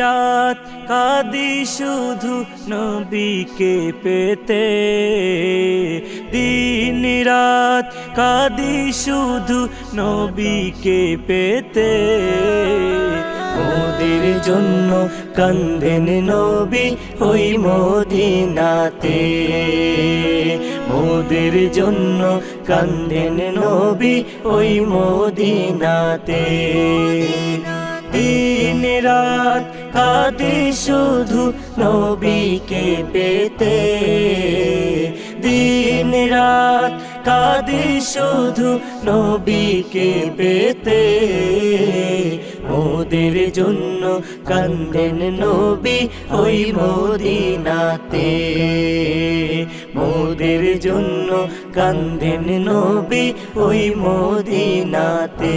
রাত কাদি শুধু নবীকে পেতে। দিন রাত কাদি শুধু নবীকে পেতে। মোদের জন্য কান্দেন নবী ওই মদিনাতে। মোদের জন্য কান্দেন নবী ওই মদিনাতে। দিন রাত কাঁদে শুধু নবীকে পেতে। দিন রাত কাঁদে শুধু নবীকে পেতে। ওদের জন্য কান্দেন নবী ওই মদিনাতে। মোদের জন্য কান্দেন নবী ওই মদিনাতে।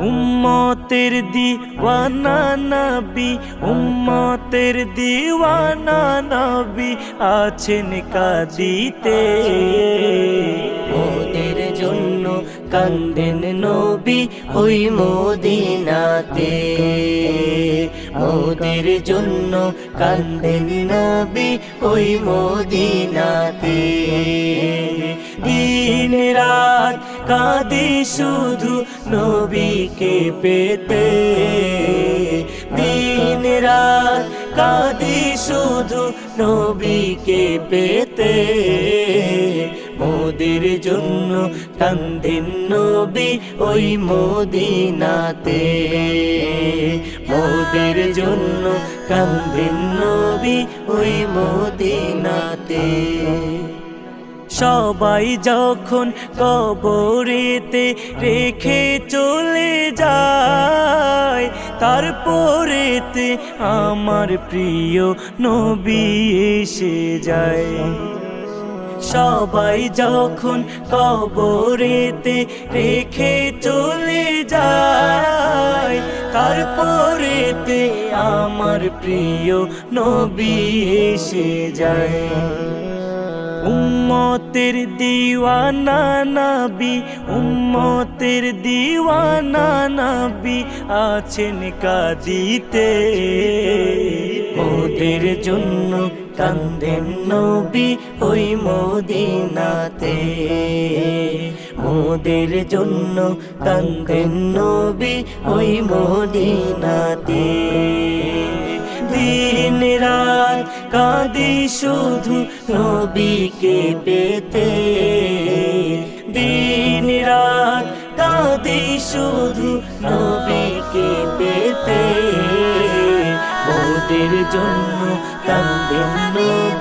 উম্মতের দিওয়ানা নবী, উম্মতের দিওয়ানা নবী আছেন কাদিতে। ওদের জন্য কান্দেন নবী ওই মদিনাতে। ওদের জন্য কান্দেন নবী ওই মদিনাতে। দিন রাত কাঁদে শুধু নবীকে পেতে। দিন রাত কাঁদে শুধু নবীকে পেতে। মোদের জন্য কান্দেন নবী ওই মদিনাতে। মোদের জন্য কান্দেন নবী ওই মদিনাতে। সবাই যখন কবরেতে রেখে চলে যায়, তারপরেতে আমার প্রিয় নবী এসে যায়। সবাই যখন কবরেতে রেখে চলে যায়, তারপরেতে আমার প্রিয় নবী এসে যায়। উম্মতের দিওয়ানা নবী, উম্মতের দিওয়ানা নাবি আছেন কাদিতে। ওদের জন্য কান্দেন নবী ওই মদিনাতে। মোদের জন্য কান্দেন নবী ওই মদিনাতে। দিন রাত কাঁদি শুধু নবীকে পেতে। দিন রাত কাঁদি শুধু নবীকে পেতে। মোদের জন্য কান্দেন